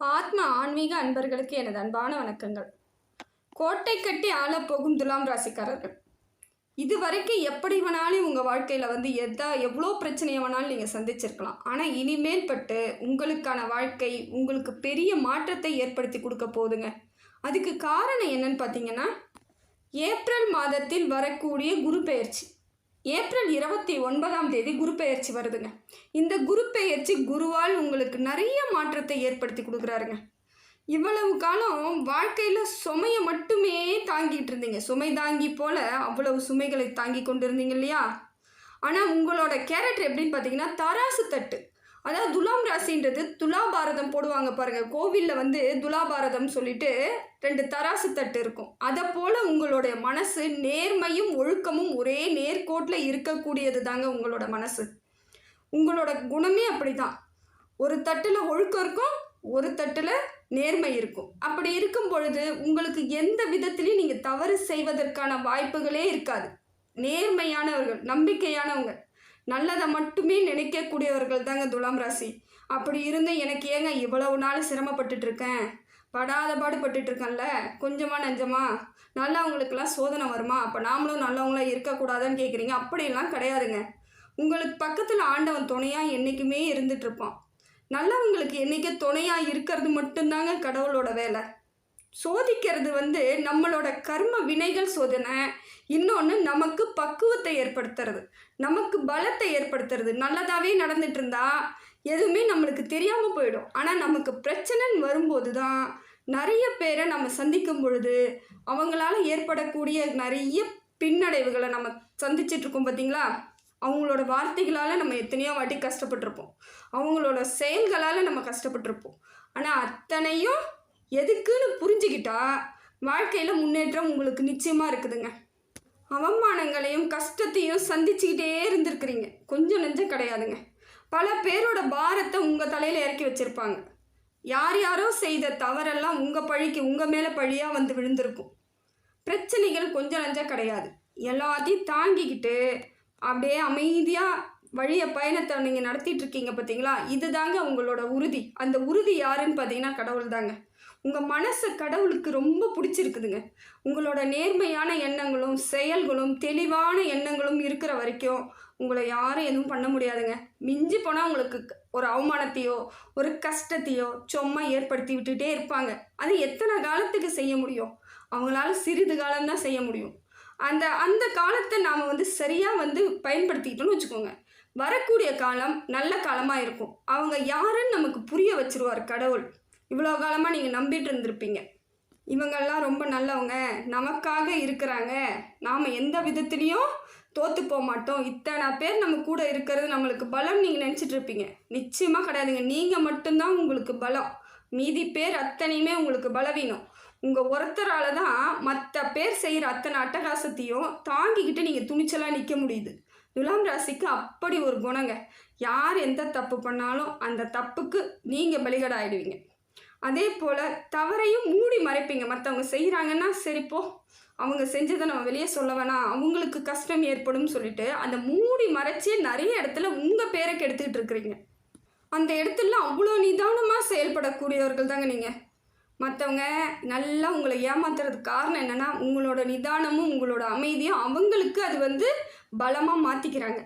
ஆத்ம ஆன்மீக அன்பர்களுக்கு எனது அன்பான வணக்கங்கள். கோட்டை கட்டி ஆளப் போகும் துலாம் ராசிக்காரர்கள். இது வரைக்கும் எப்படி வேணாலும் உங்கள் வாழ்க்கையில் வந்து எதா எவ்வளோ பிரச்சனையை வேணாலும் நீங்கள் சந்திச்சிருக்கலாம். ஆனால் இனிமேல் பட்டு உங்களுக்கான வாழ்க்கை உங்களுக்கு பெரிய மாற்றத்தை ஏற்படுத்தி கொடுக்க போதுங்க அதுக்கு காரணம் என்னன்னு பார்த்தீங்கன்னா ஏப்ரல் மாதத்தில் வரக்கூடிய குரு பெயர்ச்சி. ஏப்ரல் இருபத்தி ஒன்பதாம் தேதி குரு பெயர்ச்சி வருதுங்க. இந்த குரு பெயர்ச்சி குருவால் உங்களுக்கு நிறைய மாற்றத்தை ஏற்படுத்தி கொடுக்குறாருங்க. இவ்வளவு காலம் வாழ்க்கையில் சுமையை மட்டுமே தாங்கிட்டு இருந்தீங்க. சுமை தாங்கி போல அவ்வளவு சுமைகளை தாங்கி கொண்டு இருந்தீங்க இல்லையா? ஆனால் உங்களோட கேரக்டர் எப்படின்னு பார்த்தீங்கன்னா தராசு தட்டு. அதாவது துலாம் ராசின்றது துலாபாரதம் போடுவாங்க பாருங்க. கோவிலில் வந்து துலாபாரதம் சொல்லிட்டு ரெண்டு தராசு தட்டு இருக்கும். அதை போல் உங்களுடைய மனசு நேர்மையும் ஒழுக்கமும் ஒரே நேர்கோட்டில் இருக்கக்கூடியது தாங்க உங்களோட மனசு. உங்களோட குணமே அப்படிதான். ஒரு தட்டில் ஒழுக்கம் இருக்கும் ஒரு தட்டில் நேர்மை இருக்கும். அப்படி இருக்கும் பொழுது உங்களுக்கு எந்த விதத்திலையும் நீங்கள் தவறு செய்வதற்கான வாய்ப்புகளே இருக்காது. நேர்மையானவர்கள் நம்பிக்கையானவங்க. நல்லதை மட்டுமே நினைக்கக்கூடியவர்கள் தாங்க துலாம் ராசி. அப்படி இருந்து எனக்கு ஏங்க இவ்வளவு நாள் சிரமப்பட்டுட்டு இருக்கேன் படாத பாடுபட்டு இருக்கேன்ல கொஞ்சமாக நஞ்சமா நல்லவங்களுக்கெல்லாம் சோதனை வருமா? அப்போ நாமளும் நல்லவங்களா இருக்கக்கூடாதுன்னு கேட்குறீங்க அப்படியெல்லாம் கிடையாதுங்க. உங்களுக்கு பக்கத்தில் ஆண்டவன் துணையாக என்றைக்குமே இருந்துகிட்ருப்பான் நல்லவங்களுக்கு என்றைக்கே துணையாக இருக்கிறது மட்டும்தாங்க கடவுளோட வேலை. சோதிக்கிறது வந்து நம்மளோட கர்ம வினைகள் சோதனை. இன்னொன்று நமக்கு பக்குவத்தை ஏற்படுத்துறது. நமக்கு பலத்தை ஏற்படுத்துறது. நல்லதாகவே நடந்துட்டு இருந்தா எதுவுமே நம்மளுக்கு தெரியாமல் போயிடும். ஆனால் நமக்கு பிரச்சனைன்னு வரும்போது தான் நிறைய பேரை நம்ம சந்திக்கும் பொழுது அவங்களால ஏற்படக்கூடிய நிறைய பின்னடைவுகளை நம்ம சந்திச்சிட்டு இருக்கோம் பார்த்தீங்களா அவங்களோட வார்த்தைகளால் நம்ம எத்தனையோ வாட்டி கஷ்டப்பட்டிருப்போம். அவங்களோட செயல்களால் நம்ம கஷ்டப்பட்டிருப்போம். ஆனால் அத்தனையும் எதுக்குன்னு புரிஞ்சுக்கிட்டா வாழ்க்கையில் முன்னேற்றம் உங்களுக்கு நிச்சயமாக இருக்குதுங்க. அவமானங்களையும் கஷ்டத்தையும் சந்திச்சுக்கிட்டே இருந்திருக்கிறீங்க. கொஞ்சம் நெஞ்சம் கிடையாதுங்க. பல பேரோட பாரத்தை உங்கள் தலையில் இறக்கி வச்சுருப்பாங்க. யார் யாரோ செய்த தவறெல்லாம் உங்கள் பழிக்கு உங்கள் மேலே பழியாக வந்து விழுந்திருக்கும். பிரச்சனைகள் கொஞ்சம் நஞ்சம் கிடையாது. எல்லாத்தையும் தாங்கிக்கிட்டு அப்படியே அமைதியாக வழியை பயணத்தை நீங்கள் நடத்திட்டு இருக்கீங்க பார்த்தீங்களா இதுதாங்க உங்களோட உறுதி. அந்த உறுதி யாருன்னு பார்த்தீங்கன்னா கடவுள் தாங்க உங்கள் மனசு கடவுளுக்கு ரொம்ப பிடிச்சிருக்குதுங்க. உங்களோட நேர்மையான எண்ணங்களும் செயல்களும் தெளிவான எண்ணங்களும் இருக்கிற வரைக்கும் உங்களை யாரும் எதுவும் பண்ண முடியாதுங்க. மிஞ்சி போனால் உங்களுக்கு ஒரு அவமானத்தையோ ஒரு கஷ்டத்தையோ சும்மா ஏற்படுத்தி விட்டுட்டே இருப்பாங்க. அது எத்தனை காலத்துக்கு செய்ய முடியும்? அவங்களால சிறிது காலம்தான் செய்ய முடியும். அந்த அந்த காலத்தை நாம் வந்து சரியாக வந்து பயன்படுத்திக்கிட்டோம்னு வச்சுக்கோங்க. வரக்கூடிய காலம் நல்ல காலமாக இருக்கும். அவங்க யாருன்னு நமக்கு புரிய வச்சிருவார் கடவுள். இவ்வளோ காலமாக நீங்கள் நம்பிட்டு இருந்திருப்பீங்க. இவங்கெல்லாம் ரொம்ப நல்லவங்க. நமக்காக இருக்கிறாங்க. நாம் எந்த விதத்துலேயும் தோற்று போக மாட்டோம். இத்தனை பேர் நம்ம கூட இருக்கிறது நம்மளுக்கு பலம் நீங்கள் நினச்சிட்டு இருப்பீங்க. நிச்சயமாக கிடையாதுங்க. நீங்கள் மட்டும்தான் உங்களுக்கு பலம். மீதி பேர் அத்தனையுமே உங்களுக்கு பலவீனம். உங்கள் ஒருத்தரால் தான் மற்ற பேர் செய்கிற அத்தனை அட்டகாசத்தையும் தாங்கிக்கிட்டு நீங்கள் துணிச்சலாக நிற்க முடியுது. துலாம் ராசிக்கு அப்படி ஒரு குணங்க. யார் எந்த தப்பு பண்ணாலும் அந்த தப்புக்கு நீங்கள் பலிகடாயிடுவீங்க. அதே போல் தவறையும் மூடி மறைப்பீங்க. மற்றவங்க செய்கிறாங்கன்னா சரிப்போ அவங்க செஞ்சதை நம்ம வெளியே சொல்ல வேணாம். அவங்களுக்கு கஷ்டம் ஏற்படும் சொல்லிட்டு அந்த மூடி மறைச்சி நிறைய இடத்துல உங்கள் பேரை கெடுத்துக்கிட்டு இருக்கிறீங்க. அந்த இடத்துல அவ்வளோ நிதானமாக செயல்படக்கூடியவர்கள் தாங்க நீங்கள் மற்றவங்க நல்லா உங்களை ஏமாத்துறதுக்கு காரணம் என்னென்னா உங்களோட நிதானமும் உங்களோட அமைதியும் அவங்களுக்கு அது வந்து பலமாக மாற்றிக்கிறாங்க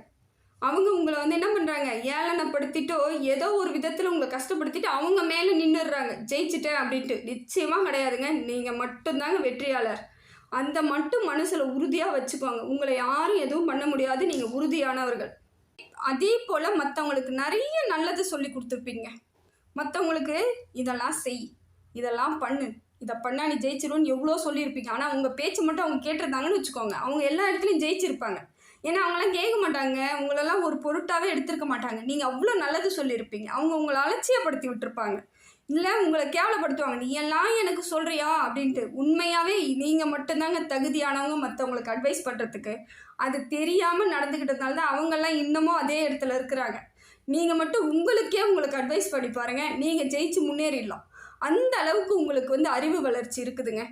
அவங்க உங்களை வந்து என்ன பண்ணுறாங்க ஏளனப்படுத்திட்டோ ஏதோ ஒரு விதத்தில் உங்களை கஷ்டப்படுத்திட்டு அவங்க மேலே நின்றுடுறாங்க ஜெயிச்சிட்டேன் அப்படின்ட்டு. நிச்சயமாக கிடையாதுங்க. நீங்கள் மட்டும்தாங்க வெற்றியாளர். அந்த மட்டும் மனசில் உறுதியாக வச்சுக்கோங்க. உங்களை யாரும் எதுவும் பண்ண முடியாது. நீங்கள் உறுதியானவர்கள். அதே போல் மற்றவங்களுக்கு நிறைய நல்லது சொல்லி கொடுத்துருப்பீங்க. மற்றவங்களுக்கு இதெல்லாம் செய். இதெல்லாம் பண்ணு. இதை பண்ணா நீ ஜெயிச்சிரும்னு எவ்வளோ சொல்லியிருப்பீங்க. ஆனால் உங்கள் பேச்சு மட்டும் அவங்க கேட்டிருந்தாங்கன்னு வச்சுக்கோங்க. அவங்க எல்லா இடத்துலையும் ஜெயிச்சிருப்பாங்க. ஏன்னா அவங்களாம் கேட்க மாட்டாங்க. உங்களெல்லாம் ஒரு பொருட்டாகவே எடுத்திருக்க மாட்டாங்க. நீங்கள் அவ்வளோ நல்லது சொல்லியிருப்பீங்க. அவங்க உங்களை அலட்சியப்படுத்தி விட்டுருப்பாங்க. இல்லை உங்களை கேவலப்படுத்துவாங்க. நீ எல்லாம் எனக்கு சொல்கிறியா அப்படின்ட்டு. உண்மையாகவே நீங்கள் மட்டும்தாங்க தகுதியானவங்க மற்றவங்களுக்கு அட்வைஸ் பண்ணுறதுக்கு அது தெரியாமல் நடந்துக்கிட்டதுனால தான் அவங்கெல்லாம் இன்னமும் அதே இடத்துல இருக்கிறாங்க. நீங்கள் மட்டும் உங்களுக்கே உங்களுக்கு அட்வைஸ் பண்ணி பாருங்கள் நீங்கள் ஜெயிச்சு முன்னேறிடலாம். அந்த அளவுக்கு உங்களுக்கு வந்து அறிவு வளர்ச்சி இருக்குதுங்க.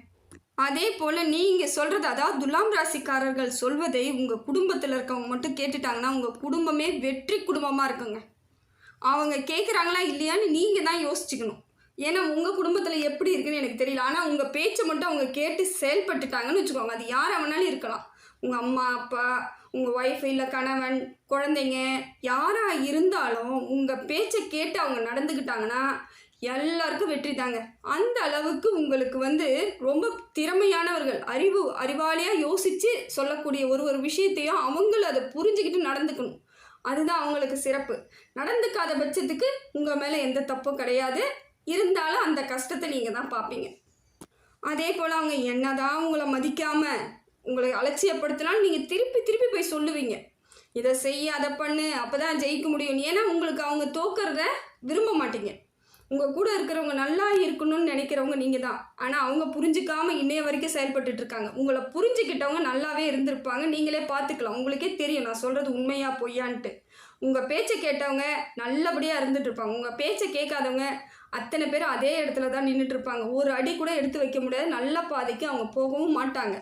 அதே போல் நீங்கள் சொல்கிறது அதாவது துலாம் ராசிக்காரர்கள் சொல்வதை உங்கள் குடும்பத்தில் இருக்கவங்க மட்டும் கேட்டுட்டாங்கன்னா உங்கள் குடும்பமே வெற்றி குடும்பமாக இருக்குங்க. அவங்க கேட்குறாங்களா இல்லையான்னு நீங்கள் தான் யோசிச்சுக்கணும். ஏன்னா உங்கள் குடும்பத்தில் எப்படி இருக்குன்னு எனக்கு தெரியல. ஆனால் உங்கள் பேச்சை மட்டும் அவங்க கேட்டு செயல்பட்டுட்டாங்கன்னு வச்சுக்கோங்க. அது யாரை வேணாலும் இருக்கலாம். உங்கள் அம்மா அப்பா உங்கள் ஒய்ஃப் இல்லை கணவன் குழந்தைங்க யாராக இருந்தாலும் உங்கள் பேச்சை கேட்டு அவங்க நடந்துக்கிட்டாங்கன்னா எல்லாருக்கும் வெற்றி தாங்க. அந்த அளவுக்கு உங்களுக்கு வந்து ரொம்ப திறமையானவர்கள் அறிவு அறிவாளியாக யோசித்து சொல்லக்கூடிய ஒரு ஒரு விஷயத்தையும் அவங்களும் அதை புரிஞ்சுக்கிட்டு நடந்துக்கணும். அதுதான் அவங்களுக்கு சிறப்பு. நடந்துக்காத பட்சத்துக்கு உங்கள் மேலே எந்த தப்பும் கிடையாது. இருந்தாலும் அந்த கஷ்டத்தை நீங்கள் தான் பார்ப்பீங்க அதே போல் அவங்க என்னதான் உங்களை மதிக்காமல் உங்களை அலட்சியப்படுத்தினாலும் நீங்கள் திருப்பி திருப்பி போய் சொல்லுவீங்க. இதை செய்ய அதை பண்ணு அப்போ தான் ஜெயிக்க முடியும். ஏன்னா உங்களுக்கு அவங்க தோக்கிறத விரும்ப மாட்டீங்க. உங்கள் கூட இருக்கிறவங்க நல்லா இருக்கணும்னு நினைக்கிறவங்க நீங்கள் தான் ஆனால் அவங்க புரிஞ்சிக்காமல் இன்னைய வரைக்கும் செயல்பட்டுட்டு இருக்காங்க. உங்களை புரிஞ்சுக்கிட்டவங்க நல்லாவே இருந்திருப்பாங்க. நீங்களே பார்த்துக்கலாம். உங்களுக்கே தெரியும். நான் சொல்கிறது உண்மையா பொய்யான்ட்டு. உங்கள் பேச்சை கேட்டவங்க நல்லபடியாக இருந்துட்டு இருப்பாங்க. உங்கள் பேச்சை கேட்காதவங்க அத்தனை பேர் அதே இடத்துல தான் நின்றுட்டு இருப்பாங்க. ஒரு அடி கூட எடுத்து வைக்க முடியாது. நல்ல பாதைக்கு அவங்க போகவும் மாட்டாங்க.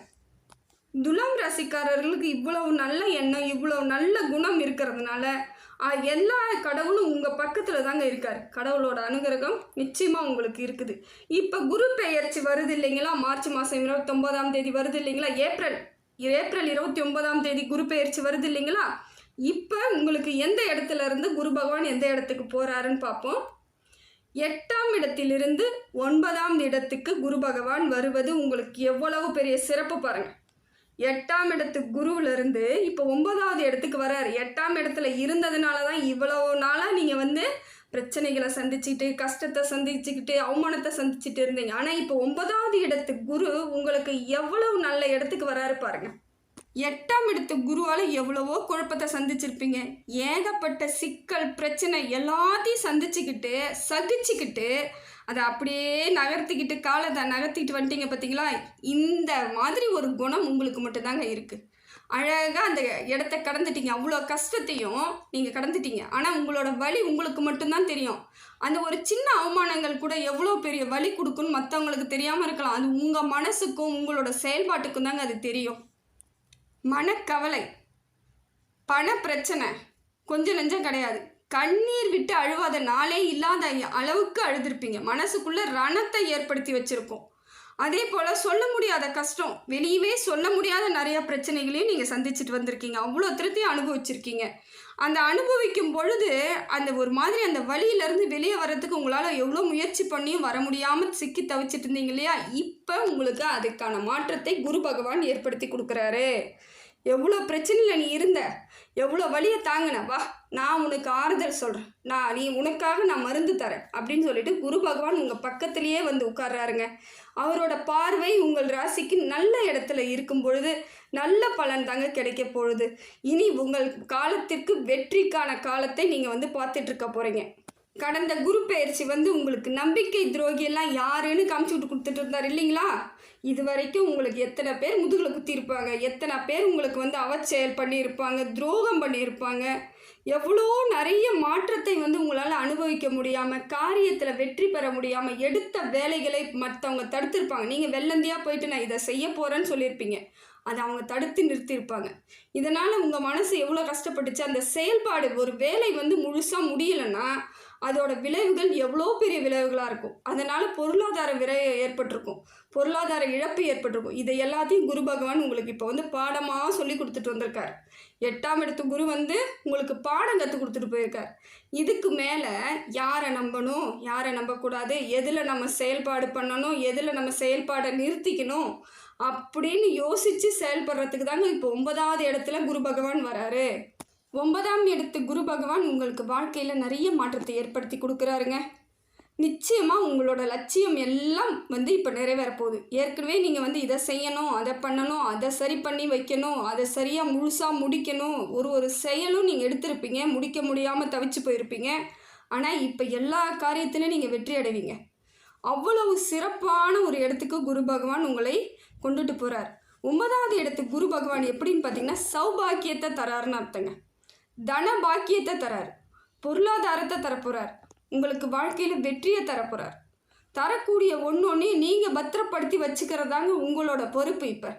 துலாம் ராசிக்காரர்களுக்கு இவ்வளவு நல்ல எண்ணம் இவ்வளவு நல்ல குணம் இருக்கிறதுனால எல்லா கடவுளும் உங்கள் பக்கத்தில் தாங்க இருக்கார். கடவுளோட அனுகிரகம் நிச்சயமாக உங்களுக்கு இருக்குது. இப்போ குரு பெயர்ச்சி வருது இல்லைங்களா? மார்ச் மாதம் இருபத்தொம்போதாம் தேதி வருது இல்லைங்களா? ஏப்ரல் ஏப்ரல் இருபத்தி ஒன்பதாம் தேதி குரு பெயர்ச்சி வருது இல்லைங்களா? இப்போ உங்களுக்கு எந்த இடத்துல இருந்து குரு பகவான் எந்த இடத்துக்கு போகிறாருன்னு பார்ப்போம் எட்டாம் இடத்திலிருந்து ஒன்பதாம் இடத்துக்கு குரு பகவான் வருவது உங்களுக்கு எவ்வளவு பெரிய சிறப்பு பாருங்கள் எட்டாம் இடத்து குருவுல இருந்து இப்போ ஒன்பதாவது இடத்துக்கு வரார் எட்டாம் இடத்துல இருந்ததுனால தான் இவ்வளோ நாளாக நீங்கள் வந்து பிரச்சனைகளை சந்திச்சுக்கிட்டு கஷ்டத்தை சந்திச்சுக்கிட்டு அவமானத்தை சந்திச்சுட்டு இருந்தீங்க. ஆனால் இப்போ ஒன்பதாவது இடத்து குரு உங்களுக்கு எவ்வளவு நல்ல இடத்துக்கு வராரு பாருங்க. எட்டாம் இடத்து குருவால் எவ்வளவோ குழப்பத்தை சந்திச்சிருப்பீங்க. ஏகப்பட்ட சிக்கல் பிரச்சனை எல்லாத்தையும் சந்திச்சுக்கிட்டு சகிச்சுக்கிட்டு அதை அப்படியே நகர்த்திக்கிட்டு காலை த நகர்த்திக்கிட்டு வந்துட்டீங்க பார்த்தீங்களா? இந்த மாதிரி ஒரு குணம் உங்களுக்கு மட்டும்தாங்க இருக்குது அழகாக அந்த இடத்த கடந்துட்டீங்க. அவ்வளோ கஷ்டத்தையும் நீங்கள் கடந்துட்டீங்க. ஆனால் உங்களோட வலி உங்களுக்கு மட்டும்தான் தெரியும். அந்த ஒரு சின்ன அவமானங்கள் கூட எவ்வளோ பெரிய வலி கொடுக்குன்னு மற்றவங்களுக்கு தெரியாமல் இருக்கலாம். அது உங்கள் மனசுக்கும் உங்களோட செயல்பாட்டுக்கும் தாங்க அது தெரியும். மனக்கவலை பண பிரச்சனை கொஞ்சம் நெஞ்சம் கிடையாது. கண்ணீர் விட்டு அழுவாத நாளே இல்லாத அளவுக்கு அழுதுருப்பீங்க. மனசுக்குள்ளே ரணத்தை ஏற்படுத்தி வச்சுருக்கோம். அதே போல் சொல்ல முடியாத கஷ்டம் வெளியவே சொல்ல முடியாத நிறையா பிரச்சனைகளையும் நீங்கள் சந்திச்சுட்டு வந்திருக்கீங்க. அவ்வளோ திருப்தி அனுபவிச்சிருக்கீங்க. அந்த அனுபவிக்கும் பொழுது அந்த ஒரு மாதிரி அந்த வழியிலேருந்து வெளியே வர்றதுக்கு உங்களால் எவ்வளோ முயற்சி பண்ணியும் வர முடியாமல் சிக்கி தவிச்சிட்டு இருந்தீங்க இல்லையா? இப்போ உங்களுக்கு அதுக்கான மாற்றத்தை குரு பகவான் ஏற்படுத்தி கொடுக்குறாரு. எவ்வளோ பிரச்சனையில் நீ இருந்த எவ்வளோ வழியை தாங்கின வா நான் உனக்கு ஆறுதல் சொல்கிறேன் நான் நீ உனக்காக நான் மருந்து தரேன். அப்படின்னு சொல்லிட்டு குரு பகவான் உங்கள் பக்கத்துலேயே வந்து உட்கார்றாருங்க. அவரோட பார்வை உங்கள் ராசிக்கு நல்ல இடத்துல இருக்கும் பொழுது நல்ல பலன் தாங்க கிடைக்க போகுது. இனி உங்கள் காலத்திற்கு வெற்றிக்கான காலத்தை நீங்கள் வந்து பார்த்துட்டு இருக்க போகிறீங்க கடந்த குரு பயிற்சி வந்து உங்களுக்கு நம்பிக்கை துரோகியெல்லாம் யாருன்னு காமிச்சு விட்டு கொடுத்துட்டு இருந்தார் இல்லைங்களா? இது வரைக்கும் உங்களுக்கு எத்தனை பேர் முதுகில் குத்திருப்பாங்க எத்தனை பேர் உங்களுக்கு வந்து அவச்செயல் பண்ணியிருப்பாங்க? துரோகம் பண்ணியிருப்பாங்க? எவ்வளோ நிறைய மாற்றத்தை வந்து உங்களால் அனுபவிக்க முடியாமல் காரியத்தில் வெற்றி பெற முடியாமல் எடுத்த வேலைகளை மற்றவங்க தடுத்திருப்பாங்க. நீங்கள் வெள்ளந்தியாக போயிட்டு நான் இதை செய்ய போகிறேன்னு சொல்லியிருப்பீங்க. அதை அவங்க தடுத்து நிறுத்தியிருப்பாங்க. இதனால் உங்கள் மனசு எவ்வளோ கஷ்டப்பட்டுச்சு அந்த செயல்பாடு ஒரு வேலை வந்து முழுசாக முடியலைன்னா அதோட விளைவுகள் எவ்வளோ பெரிய விளைவுகளாக இருக்கும். அதனால் பொருளாதார விரை ஏற்பட்டிருக்கும். பொருளாதார இழப்பு ஏற்பட்டிருக்கும். இதை எல்லாத்தையும் குரு பகவான் உங்களுக்கு இப்போ வந்து பாடமாக சொல்லி கொடுத்துட்டு வந்திருக்கார். எட்டாம் இடத்து குரு வந்து உங்களுக்கு பாடம் கற்றுக் கொடுத்துட்டு போயிருக்கார். இதுக்கு மேலே யாரை நம்பணும் யாரை நம்பக்கூடாது எதில் நம்ம செயல்பாடு பண்ணணும் எதில் நம்ம செயல்பாடை நிறுத்திக்கணும் அப்படின்னு யோசித்து செயல்படுறதுக்கு தாங்க இப்போ ஒன்பதாவது இடத்துல குரு பகவான் வராரு. ஒன்பதாம் இடத்து குரு பகவான் உங்களுக்கு வாழ்க்கையில் நிறைய மாற்றத்தை ஏற்படுத்தி கொடுக்குறாருங்க. நிச்சயமாக உங்களோட லட்சியம் எல்லாம் வந்து இப்போ நிறைவேற போகுது ஏற்கனவே நீங்கள் வந்து இதை செய்யணும் அதை பண்ணணும் அதை சரி பண்ணி வைக்கணும் அதை சரியாக முழுசாக முடிக்கணும் ஒரு ஒரு செயலும் நீங்கள் எடுத்திருப்பீங்க. முடிக்க முடியாமல் தவிச்சு போயிருப்பீங்க. ஆனால் இப்போ எல்லா காரியத்திலையும் நீங்கள் வெற்றி அடைவீங்க. அவ்வளவு சிறப்பான ஒரு இடத்துக்கு குரு பகவான் உங்களை கொண்டுட்டு போகிறார் ஒன்பதாவது இடத்துக்கு குரு பகவான் எப்படின்னு பார்த்தீங்கன்னா சௌபாக்கியத்தை தராருன்னு அர்த்தங்க. தன பாக்கியத்தை தரார். பொருளாதாரத்தை தரப்போகிறார் உங்களுக்கு வாழ்க்கையில் வெற்றியை தரப்போகிறார் தரக்கூடிய ஒன்று ஒன்றையும் நீங்கள் பத்திரப்படுத்தி வச்சுக்கிறதாங்க உங்களோட பொறுப்பு இப்போ.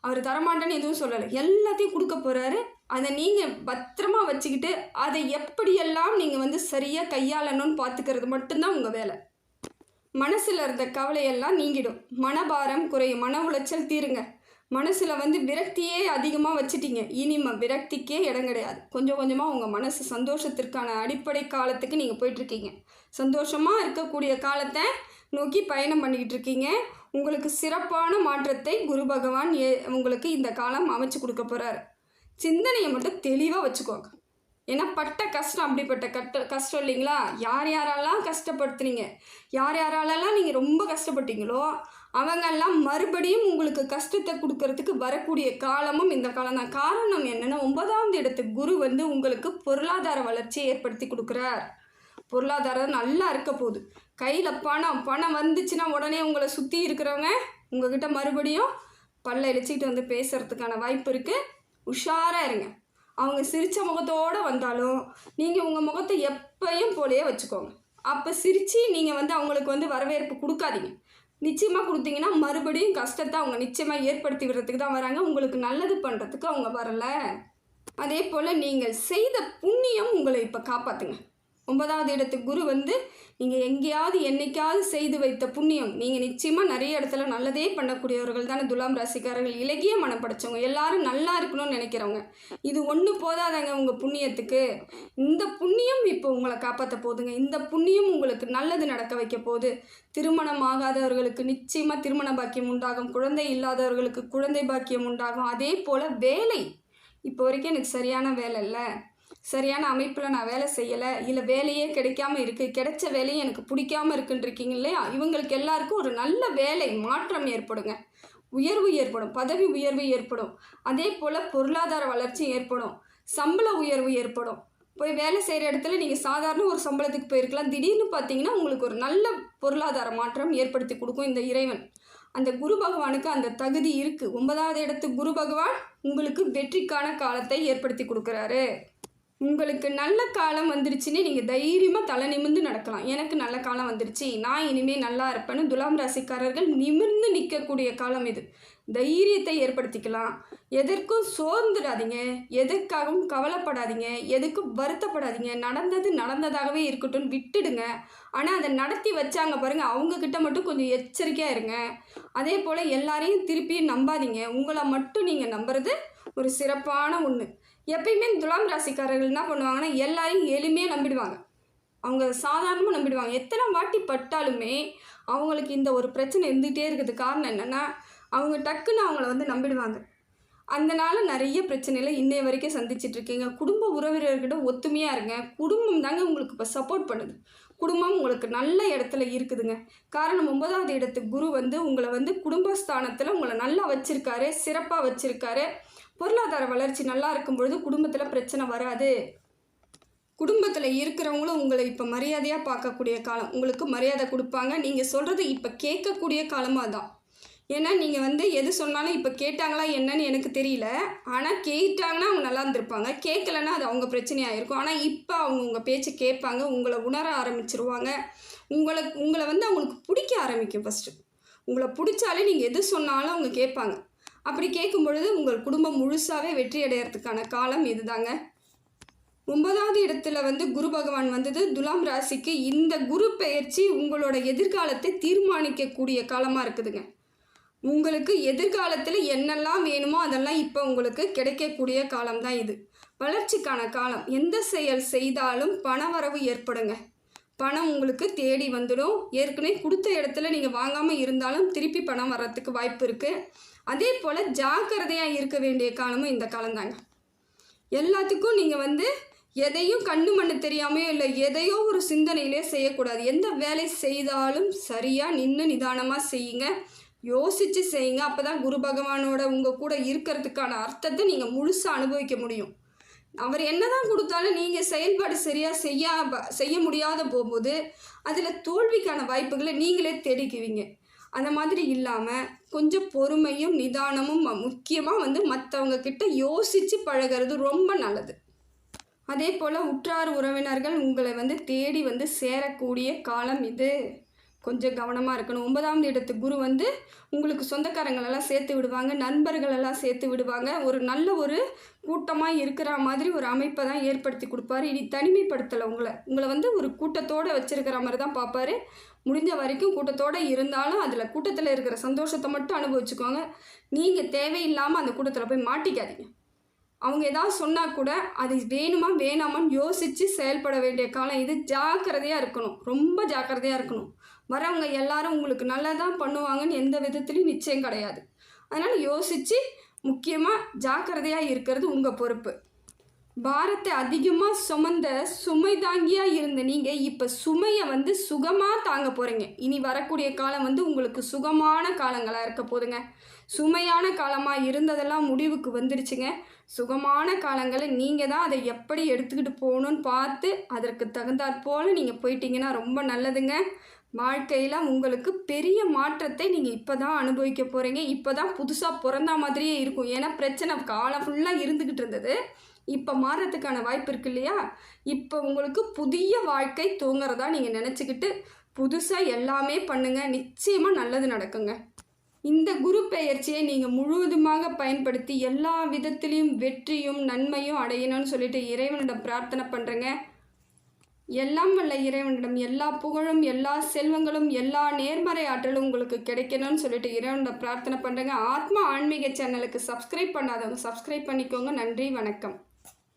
அவர் தரமாட்டேன்னு எதுவும் சொல்லலை. எல்லாத்தையும் கொடுக்க போகிறாரு அதை நீங்கள் பத்திரமா வச்சுக்கிட்டு அதை எப்படியெல்லாம் நீங்கள் வந்து சரியாக கையாளணும்னு பார்த்துக்கிறது மட்டும்தான் உங்கள் வேலை. மனசில் இருந்த கவலையெல்லாம் நீங்கிடும். மனபாரம் குறையும். மன உளைச்சல் தீருங்க. மனசில் வந்து விரக்தியே அதிகமாக வச்சுட்டீங்க. இனிமே விரக்திக்கே இடம் கிடையாது. கொஞ்சம் கொஞ்சமாக உங்கள் மனசு சந்தோஷத்திற்கான அடிப்படை காலத்துக்கு நீங்கள் போயிட்டுருக்கீங்க. சந்தோஷமாக இருக்கக்கூடிய காலத்தை நோக்கி பயணம் பண்ணிக்கிட்டு இருக்கீங்க. உங்களுக்கு சிறப்பான மாற்றத்தை குரு பகவான் ஏ உங்களுக்கு இந்த காலம் அமைச்சு கொடுக்க போகிறாரு சிந்தனையை மட்டும் தெளிவாக வச்சுக்கோங்க. ஏன்னா பட்ட கஷ்டம் அப்படிப்பட்ட கட்ட கஷ்டம் இல்லைங்களா? யார் யாரெல்லாம் கஷ்டப்படுத்துனீங்க? யார் யாராலெல்லாம் நீங்கள் ரொம்ப கஷ்டப்பட்டீங்களோ அவங்கெல்லாம் மறுபடியும் உங்களுக்கு கஷ்டத்தை கொடுக்கறதுக்கு வரக்கூடிய காலமும் இந்த காலம் தான் காரணம் என்னென்னா ஒன்பதாவது இடத்து குரு வந்து உங்களுக்கு பொருளாதார வளர்ச்சியை ஏற்படுத்தி கொடுக்குறார். பொருளாதாரம் நல்லா இருக்க போகுது. கையில் பணம் பணம் வந்துச்சுன்னா உடனே உங்களை சுற்றி இருக்கிறவங்க உங்ககிட்ட மறுபடியும் பல்ல இழிச்சிக்கிட்டு வந்து பேசுகிறதுக்கான வாய்ப்பு இருக்குது உஷாராக இருங்க. அவங்க சிரித்த முகத்தோடு வந்தாலும் நீங்கள் உங்கள் முகத்தை எப்பயும் போலயே வச்சுக்கோங்க. அப்போ சிரித்து நீங்கள் வந்து அவங்களுக்கு வந்து வரவேற்பு கொடுக்காதீங்க. நிச்சயமாக கொடுத்தீங்கன்னா மறுபடியும் கஷ்டத்தை அவங்க நிச்சயமாக ஏற்படுத்தி விடுறதுக்கு தான் வராங்க. உங்களுக்கு நல்லது பண்ணுறதுக்கு அவங்க வரலை. அதே போல் நீங்கள் செய்த புண்ணியம் உங்களை இப்போ காப்பாற்றுங்க ஒன்பதாவது இடத்து குரு வந்து நீங்கள் எங்கேயாவது என்னைக்காவது செய்து வைத்த புண்ணியம் நீங்கள் நிச்சயமாக நிறைய இடத்துல நல்லதே பண்ணக்கூடியவர்கள் தானே துலாம் ராசிக்காரர்கள் இலகிய மனம் படைச்சவங்க எல்லாரும் நல்லா இருக்கணும்னு நினைக்கிறவங்க. இது ஒன்று போதாதாங்க உங்கள் புண்ணியத்துக்கு. இந்த புண்ணியம் இப்போ உங்களை காப்பாற்ற போகுதுங்க இந்த புண்ணியம் உங்களுக்கு நல்லது நடக்க வைக்க போகுது. திருமணம் ஆகாதவர்களுக்கு நிச்சயமாக திருமண பாக்கியம் உண்டாகும். குழந்தை இல்லாதவர்களுக்கு குழந்தை பாக்கியம் உண்டாகும். அதே போல் வேலை. இப்போ வரைக்கும் எனக்கு சரியான வேலை இல்லை. சரியான அமைப்பில் நான் வேலை செய்யலை இல்லை வேலையே கிடைக்காம இருக்குது கிடைச்ச வேலையும் எனக்கு பிடிக்காம இருக்குன்னு இருக்கீங்க இல்லையா? இவங்களுக்கு எல்லாருக்கும் ஒரு நல்ல வேலை மாற்றம் ஏற்படுங்க. உயர்வு ஏற்படும் பதவி உயர்வு ஏற்படும். அதே போல் பொருளாதார வளர்ச்சி ஏற்படும். சம்பள உயர்வு ஏற்படும். போய் வேலை செய்கிற இடத்துல நீங்கள் சாதாரண ஒரு சம்பளத்துக்கு போயிருக்கலாம். திடீர்னு பார்த்தீங்கன்னா உங்களுக்கு ஒரு நல்ல பொருளாதார மாற்றம் ஏற்படுத்தி கொடுக்கும் இந்த இறைவன். அந்த குரு பகவானுக்கு அந்த தகுதி இருக்குது ஒன்பதாவது இடத்து குரு பகவான் உங்களுக்கு வெற்றிக்கான காலத்தை ஏற்படுத்தி கொடுக்குறாரு. உங்களுக்கு நல்ல காலம் வந்துருச்சுன்னு நீங்கள் தைரியமாக தலை நிமிர்ந்து நடக்கலாம். எனக்கு நல்ல காலம் வந்துருச்சு. நான் இனிமேல் நல்லா இருப்பேன்னு துலாம் ராசிக்காரர்கள் நிமிர்ந்து நிற்கக்கூடிய காலம் இது. தைரியத்தை ஏற்படுத்திக்கலாம். எதற்கும் சோர்ந்துடாதீங்க. எதற்காகவும் கவலைப்படாதீங்க. எதுக்கும் வருத்தப்படாதீங்க. நடந்தது நடந்ததாகவே இருக்கட்டும் விட்டுடுங்க. ஆனால் அதை நடத்தி வச்சாங்க பாருங்கள் அவங்கக்கிட்ட மட்டும் கொஞ்சம் எச்சரிக்கையாக இருங்க. அதே போல் எல்லாரையும் திருப்பியும் நம்பாதீங்க. உங்களை மட்டும் நீங்கள் நம்புறது ஒரு சிறப்பான ஒன்று எப்பயுமே துலாம் ராசிக்காரர்கள் என்ன பண்ணுவாங்கன்னா எல்லாரையும் எளிமையாக நம்பிடுவாங்க. அவங்க சாதாரணமாக நம்பிடுவாங்க. எத்தனை வாட்டி பட்டாலுமே அவங்களுக்கு இந்த ஒரு பிரச்சனை இருந்துகிட்டே இருக்கிறது காரணம் என்னென்னா அவங்க டக்குன்னு அவங்கள வந்து நம்பிடுவாங்க. அதனால் நிறைய பிரச்சனையில் இன்னைய வரைக்கும் சந்திச்சிட்டு இருக்கீங்க. குடும்ப உறவினர்கிட்ட ஒத்துமையாக இருங்க. குடும்பம் தாங்க உங்களுக்கு இப்போ சப்போர்ட் பண்ணுது. குடும்பம் உங்களுக்கு நல்ல இடத்துல இருக்குதுங்க. காரணம் ஒன்பதாவது இடத்து குரு வந்து உங்களை வந்து குடும்பஸ்தானத்தில் உங்களை நல்லா வச்சுருக்காரு சிறப்பாக வச்சுருக்காரு. பொருளாதார வளர்ச்சி நல்லா இருக்கும் பொழுது குடும்பத்தில் பிரச்சனை வராது. குடும்பத்தில் இருக்கிறவங்களும் உங்களை இப்போ மரியாதையாக பார்க்கக்கூடிய காலம் உங்களுக்கு மரியாதை கொடுப்பாங்க. நீங்கள் சொல்கிறது இப்போ கேட்கக்கூடிய காலமாக தான். ஏன்னா நீங்கள் வந்து எது சொன்னாலும் இப்போ கேட்டாங்களா என்னன்னு எனக்கு தெரியல. ஆனால் கேட்டாங்கன்னா அவங்க நல்லா இருந்திருப்பாங்க. கேட்கலன்னா அது அவங்க பிரச்சனையாக இருக்கும் ஆனால் இப்போ அவங்க உங்கள் பேச்சை கேட்பாங்க உங்களை உணர ஆரம்பிச்சிருவாங்க. உங்களை உங்களை வந்து அவங்களுக்கு பிடிக்க ஆரம்பிக்கும் ஃபஸ்ட்டு உங்களை பிடிச்சாலே நீங்கள் எது சொன்னாலும் அவங்க கேட்பாங்க. அப்படி கேட்கும் பொழுது உங்கள் குடும்பம் முழுசாகவே வெற்றி அடையிறதுக்கான காலம் இதுதாங்க. ஒன்பதாவது இடத்துல வந்து குரு பகவான் வந்தது. துலாம் ராசிக்கு இந்த குரு பெயர்ச்சி உங்களோட எதிர்காலத்தை தீர்மானிக்கக்கூடிய காலமாக இருக்குதுங்க. உங்களுக்கு எதிர்காலத்தில் என்னெல்லாம் வேணுமோ அதெல்லாம் இப்போ உங்களுக்கு கிடைக்கக்கூடிய காலம்தான் இது. வளர்ச்சிக்கான காலம். எந்த செயல் செய்தாலும் பணவரவு ஏற்படுங்க. பணம் உங்களுக்கு தேடி வந்துடும். ஏற்கனவே கொடுத்த இடத்துல நீங்கள் வாங்காமல் இருந்தாலும் திருப்பி பணம் வர்றதுக்கு வாய்ப்பு இருக்குது அதே போல் ஜாக்கிரதையாக இருக்க வேண்டிய காலமும் இந்த காலம்தாங்க. எல்லாத்துக்கும் நீங்கள் வந்து எதையும் கண்ணு மண்ணு தெரியாமையோ இல்லை எதையோ ஒரு சிந்தனையிலே செய்யக்கூடாது. எந்த வேலை செய்தாலும் சரியாக நின்று நிதானமாக செய்யுங்க. யோசித்து செய்யுங்க. அப்போ தான் குரு பகவானோட உங்கள் கூட இருக்கிறதுக்கான அர்த்தத்தை நீங்கள் முழுசாக அனுபவிக்க முடியும். அவர் என்ன தான் கொடுத்தாலும் நீங்கள் செயல்பாடு சரியாக செய்ய செய்ய முடியாத போகும்போது அதில் தோல்விக்கான வாய்ப்புகளை நீங்களே தேடிக்குவீங்க. அந்த மாதிரி இல்லாமல் கொஞ்சம் பொறுமையும் நிதானமும் முக்கியமாக வந்து மற்றவங்க கிட்ட யோசித்து பழகிறது ரொம்ப நல்லது. அதே போல் உற்றார் உறவினர்கள் உங்களை வந்து தேடி வந்து சேரக்கூடிய காலம் இது. கொஞ்சம் கவனமாக இருக்கணும். ஒன்பதாம் இடத்து குரு வந்து உங்களுக்கு சொந்தக்காரங்களெல்லாம் சேர்த்து விடுவாங்க நண்பர்களெல்லாம் சேர்த்து விடுவாங்க. ஒரு நல்ல ஒரு கூட்டமாக இருக்கிற மாதிரி ஒரு அமைப்பை தான் ஏற்படுத்தி கொடுப்பாரு. இனி தனிமைப்படுத்தலை உங்களை. உங்களை வந்து ஒரு கூட்டத்தோடு வச்சுருக்கிற மாதிரி தான் பார்ப்பாரு. முடிஞ்ச வரைக்கும் கூட்டத்தோடு இருந்தாலும் அதில் கூட்டத்தில் இருக்கிற சந்தோஷத்தை மட்டும் அனுபவிச்சுக்கோங்க. நீங்கள் தேவையில்லாமல் அந்த கூட்டத்தில் போய் மாட்டிக்காதீங்க. அவங்க ஏதாவது சொன்னால் கூட அது வேணுமா வேணாமான்னு யோசித்து செயல்பட வேண்டிய காலம் இது. ஜாக்கிரதையாக இருக்கணும். ரொம்ப ஜாக்கிரதையாக இருக்கணும். வரவங்க எல்லாரும் உங்களுக்கு நல்லதான் பண்ணுவாங்கன்னு எந்த விதத்துலையும் நிச்சயம் கிடையாது. அதனால் யோசித்து முக்கியமாக ஜாக்கிரதையாக இருக்கிறது உங்கள் பொறுப்பு. பாரத்தை அதிகமாக சுமந்த சுமை தாங்கியாக இருந்த நீங்கள் இப்போ சுமையை வந்து சுகமாக தாங்க போகிறீங்க இனி வரக்கூடிய காலம் வந்து உங்களுக்கு சுகமான காலங்களாக இருக்க போதுங்க. சுமையான காலமாக இருந்ததெல்லாம் முடிவுக்கு வந்துருச்சுங்க. சுகமான காலங்களை நீங்கள் தான் அதை எப்படி எடுத்துக்கிட்டு போகணுன்னு பார்த்து அதற்கு தகுந்தாற் போல் நீங்கள் போயிட்டீங்கன்னா ரொம்ப நல்லதுங்க. வாழ்க்கையில் உங்களுக்கு பெரிய மாற்றத்தை நீங்கள் இப்போ தான் அனுபவிக்க போகிறீங்க இப்போ தான் புதுசாக பிறந்த மாதிரியே இருக்கும். ஏன்னா பிரச்சனை காலம் ஃபுல்லாக இருந்துக்கிட்டு இருந்தது. இப்போ மாறுறதுக்கான வாய்ப்பு இருக்கு இல்லையா? இப்போ உங்களுக்கு புதிய வாழ்க்கை தூங்குறதா நீங்கள் நினச்சிக்கிட்டு புதுசாக எல்லாமே பண்ணுங்கள் நிச்சயமாக நல்லது நடக்குங்க. இந்த குரு பெயர்ச்சியை நீங்கள் முழுவதுமாக பயன்படுத்தி எல்லா விதத்திலையும் வெற்றியும் நன்மையும் அடையணும்னு சொல்லிட்டு இறைவனிடம் பிரார்த்தனை பண்ணுறேங்க எல்லாம் வல்ல இறைவனிடம் எல்லா புகழும் எல்லா செல்வங்களும் எல்லா நேர்மறை ஆற்றலும் உங்களுக்கு கிடைக்கணும்னு சொல்லிட்டு இறைவனிடம் பிரார்த்தனை பண்ணுறேங்க ஆத்மா ஆன்மீக சேனலுக்கு சப்ஸ்கிரைப் பண்ணாதவங்க சப்ஸ்கிரைப் பண்ணிக்கோங்க. நன்றி வணக்கம்.